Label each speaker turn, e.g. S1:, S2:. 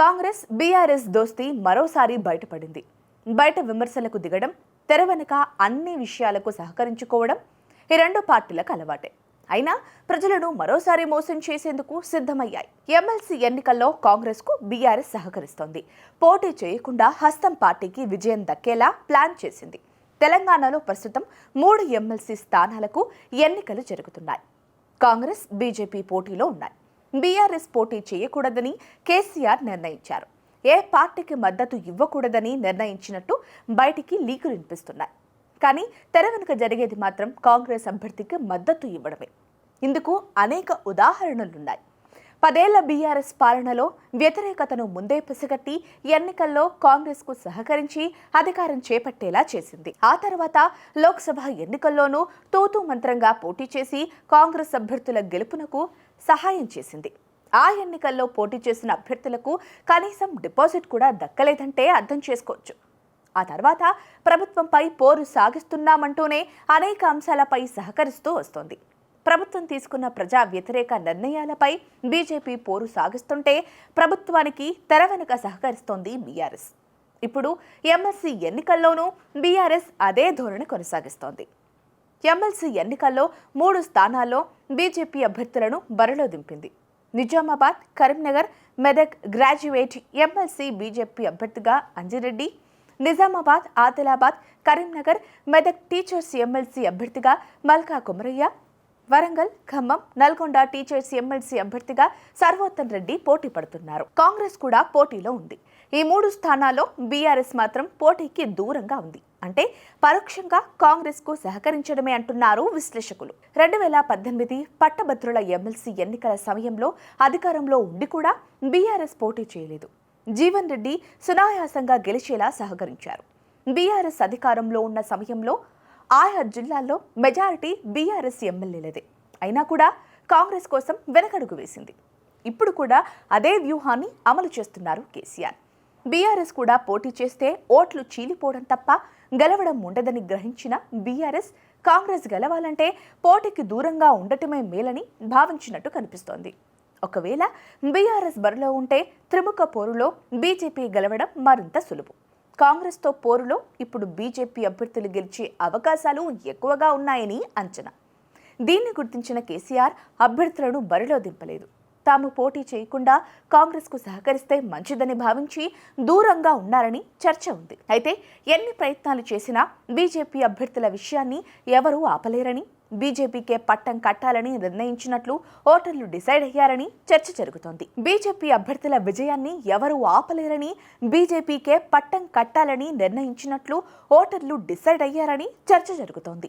S1: Congress BRS దోస్తీ మరోసారి బయటపడింది. బయట విమర్శలకు దిగడం తెర వెనుక అన్ని విషయాలకు సహకరించుకోవడం ఈ రెండు పార్టీలకు అలవాటే. అయినా ప్రజలను మరోసారి మోసం చేసేందుకు సిద్ధమయ్యాయి. ఎమ్మెల్సీ ఎన్నికల్లో కాంగ్రెస్కు బీఆర్ఎస్ సహకరిస్తోంది. పోటీ చేయకుండా హస్తం పార్టీకి విజయం దక్కేలా ప్లాన్ చేసింది. తెలంగాణలో ప్రస్తుతం మూడు ఎమ్మెల్సీ స్థానాలకు ఎన్నికలు జరుగుతున్నాయి. కాంగ్రెస్ బీజేపీ పోటీలో ఉన్నాయి. బీఆర్ఎస్ పోటీ చేయకూడదని కేసీఆర్ నిర్ణయించారు. ఏ పార్టీకి మద్దతు ఇవ్వకూడదని నిర్ణయించినట్టు బయటికి లీకులు వినిపిస్తున్నాయి. కానీ తెర వెనుక జరిగేది మాత్రం కాంగ్రెస్ అభ్యర్థికి మద్దతు ఇవ్వడమే. ఇందుకు అనేక ఉదాహరణలున్నాయి. పదేళ్ళ బీఆర్ఎస్ పాలనలో వ్యతిరేకతను ముందే పసిగట్టి ఎన్నికల్లో కాంగ్రెస్కు సహకరించి అధికారం చేపట్టేలా చేసింది. ఆ తర్వాత లోక్సభ ఎన్నికల్లోనూ తూతూ మంత్రంగా పోటీ చేసి కాంగ్రెస్ అభ్యర్థుల గెలుపునకు సహాయం చేసింది. ఆ ఎన్నికల్లో పోటీ చేసిన అభ్యర్థులకు కనీసం డిపాజిట్ కూడా దక్కలేదంటే అర్థం చేసుకోవచ్చు. ఆ తర్వాత ప్రభుత్వంపై పోరు సాగిస్తున్నామంటూనే అనేక అంశాలపై సహకరిస్తూ వస్తోంది. ప్రభుత్వం తీసుకున్న ప్రజా వ్యతిరేక నిర్ణయాలపై బీజేపీ పోరు సాగిస్తుంటే ప్రభుత్వానికి తెర వెనుక సహకరిస్తోంది బీఆర్ఎస్. ఇప్పుడు ఎమ్మెల్సీ ఎన్నికల్లోనూ బీఆర్ఎస్ అదే ధోరణి కొనసాగిస్తోంది. ఎమ్మెల్సీ ఎన్నికల్లో మూడు స్థానాల్లో బీజేపీ అభ్యర్థులను బరిలో దింపింది. Nizamabad Karimnagar Medak graduate MLC BJP అభ్యర్థిగా అంజిరెడ్డి నిజామాబాద్ ఆదిలాబాద్ కరీంనగర్ మెదక్ టీచర్స్ ఎమ్మెల్సీ అభ్యర్థిగా మల్కా కుమరయ్య వరంగల్ ఖమ్మం నల్గొండ టీచర్స్ ఎమ్మెల్సీ అభ్యర్థిగా సర్వోత్తమ్ రెడ్డి పోటీ పడుతున్నారు. కాంగ్రెస్ కూడా పోటీలో ఉంది. ఈ మూడు స్థానాల్లో బీఆర్ఎస్ మాత్రం పోటీకి దూరంగా ఉంది. అంటే పరోక్షంగా కాంగ్రెస్కు సహకరించడమే అంటున్నారు విశ్లేషకులు. రెండు వేల పద్దెనిమిది పట్టభద్రుల ఎమ్మెల్సీ ఎన్నికల సమయంలో అధికారంలో ఉండి కూడా బీఆర్ఎస్ పోటీ చేయలేదు. జీవన్ రెడ్డి సునాయాసంగా గెలిచేలా సహకరించారు. బీఆర్ఎస్ అధికారంలో ఉన్న సమయంలో ఆయా జిల్లాల్లో మెజారిటీ బీఆర్ఎస్ ఎమ్మెల్యేలదే. అయినా కూడా కాంగ్రెస్ కోసం వెనకడుగు వేసింది. ఇప్పుడు కూడా అదే వ్యూహాన్ని అమలు చేస్తున్నారు కేసీఆర్. బీఆర్ఎస్ కూడా పోటీ చేస్తే ఓట్లు చీలిపోవడం తప్ప గెలవడం ఉండదని గ్రహించిన బీఆర్ఎస్ కాంగ్రెస్ గెలవాలంటే పోటీకి దూరంగా ఉండటమే మేలని భావించినట్టు కనిపిస్తోంది. ఒకవేళ బీఆర్ఎస్ బరిలో ఉంటే త్రిముఖ పోరులో బీజేపీ గెలవడం మరింత సులువు. కాంగ్రెస్తో పోరులో ఇప్పుడు బీజేపీ అభ్యర్థులు గెలిచే అవకాశాలు ఎక్కువగా ఉన్నాయని అంచనా. దీన్ని గుర్తించిన కేసీఆర్ అభ్యర్థులను బరిలో దింపలేదు. తాము పోటీ చేయకుండా కాంగ్రెస్కు సహకరిస్తే మంచిదని భావించి దూరంగా ఉన్నారని చర్చ ఉంది. అయితే ఎన్ని ప్రయత్నాలు చేసినా బీజేపీ అభ్యర్థుల విషయాన్ని ఎవరూ ఆపలేరని బీజేపీకే పట్టం కట్టాలని నిర్ణయించినట్లు ఓటర్లు డిసైడ్ అయ్యారని చర్చ జరుగుతోంది. బీజేపీ అభ్యర్థుల విజయాన్ని ఎవరూ ఆపలేరని బీజేపీకే పట్టం కట్టాలని నిర్ణయించినట్లు ఓటర్లు డిసైడ్ అయ్యారని చర్చ జరుగుతోంది.